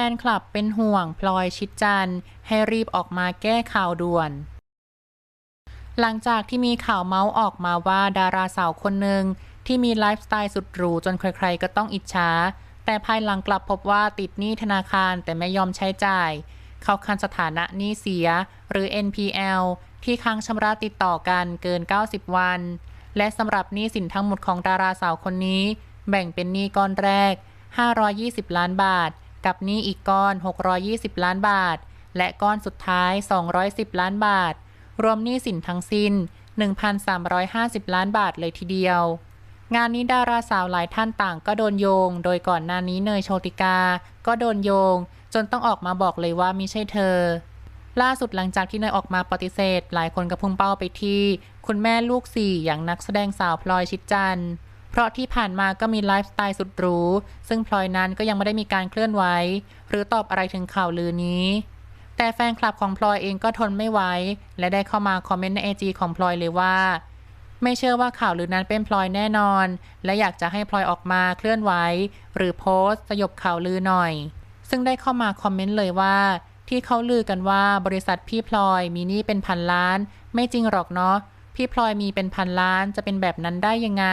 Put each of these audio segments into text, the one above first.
ฟนคลับเป็นห่วงพลอยชิดจันให้รีบออกมาแก้ข่าวด่วน หลังจากที่มีข่าวเมาส์ออกมาว่าดาราสาวคนหนึ่งที่มีไลฟ์สไตล์สุดหรูจนใครๆก็ต้องอิจฉาแต่ภายหลังกลับพบว่าติดหนี้ธนาคารแต่ไม่ยอมใช้จ่าย เข้าคันสถานะหนี้เสีย หรือ NPL ที่ค้างชำระติดต่อกันเกิน 90 วัน และสำหรับหนี้สินทั้งหมดของดาราสาวคนนี้ แบ่งเป็นหนี้ก้อนแรก 520 ล้านบาท กับหนี้อีกก้อน 620 ล้านบาท และก้อนสุดท้าย 210 ล้านบาท รวมหนี้สินทั้งสิ้น 1,350 ล้านบาทเลยทีเดียว งานนี้ดาราสาวหลายท่านต่างก็โดนโยง โดยก่อนหน้านี้เนยโชติกา ก็โดนโยง จนต้องออกมาบอกเลยว่าไม่ใช่เธอ ล่าสุดหลังจากที่เนยออกมาปฏิเสธ หลายคนก็พุ่งเป้าไปที่ คุณแม่ลูกสี่อย่างนักแสดงสาวพลอยชิดจันทร์ เพราะที่ผ่านมาก็มีไลฟ์สไตล์สุดหรู ซึ่งพลอยนั้นก็ยังไม่ได้มีการเคลื่อนไหว หรือตอบอะไรถึงข่าวลือนี้ แต่แฟนคลับของพลอยเองก็ทนไม่ไหว และได้เข้ามาคอมเมนต์ในไอจีของพลอยเลยว่า ไม่เชื่อว่าข่าวลือนั้นเป็นพลอยแน่นอน และอยากจะให้พลอยออกมาเคลื่อนไหว หรือโพสต์สยบข่าวลือหน่อย ซึ่งได้เข้ามาคอมเมนต์เลยว่าที่เขาลือกันว่าบริษัทพี่พลอยมีหนี้เป็นพันล้าน ไม่จริงหรอกเนาะพี่พลอยมีเป็นพันล้านจะเป็นแบบนั้นได้ยังไง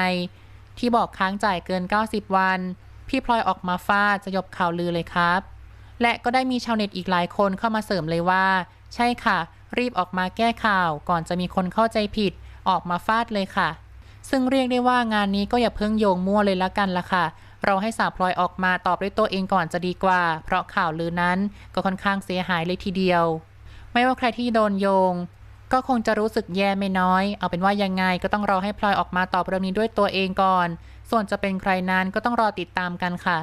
ที่บอกค้างจ่ายเกิน 90 วัน พี่พลอยออกมาฟาดสยบข่าวลือเลยครับ และก็ได้มีชาวเน็ตอีกหลายคนเข้ามาเสริมเลยว่า ใช่ค่ะ รีบออกมาแก้ข่าว ก่อนจะมีคนเข้าใจผิด ออกมาฟาดเลยค่ะ ซึ่งเรียกได้ว่างานนี้ก็อย่าเพิ่งโยงมั่วเลยละกันละค่ะ เราให้สาวพลอยออกมาตอบด้วยตัวเองก่อนจะดีกว่า เพราะข่าวลือนั้นก็ค่อนข้างเสียหายเลยทีเดียว ไม่ว่าใครที่โดนโยง ก็คงจะรู้สึกแย่ไม่น้อย เอาเป็นว่ายังไงก็ต้องรอให้พลอยออกมาตอบเรื่องนี้ด้วยตัวเองก่อน ส่วนจะเป็นใครนั้นก็ต้องรอติดตามกันค่ะ